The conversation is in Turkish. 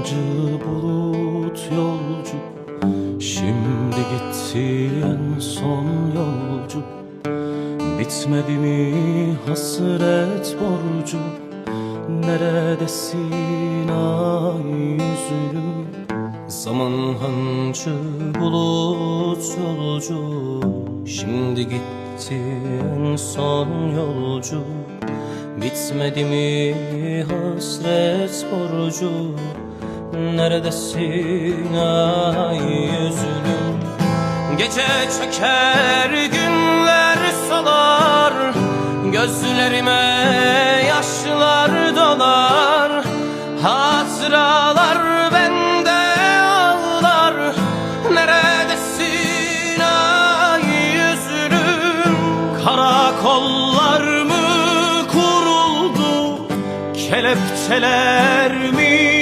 Acı bulut yolcu. Şimdi gitti en son yolcu. Bitmedi mi hasret borcu? Neredesin ay yüzlü Zaman hancı bulut yolcu. Şimdi gitti en son yolcu. Bitmedi mi hasret borcu Neredesin ay yüzlüm Gece çeker günler solar Gözlerime yaşlar dolar. Hatıralar bende ağlar. Neredesin ay yüzlüm Karakollar mı kuruldu? Kelepçeler mi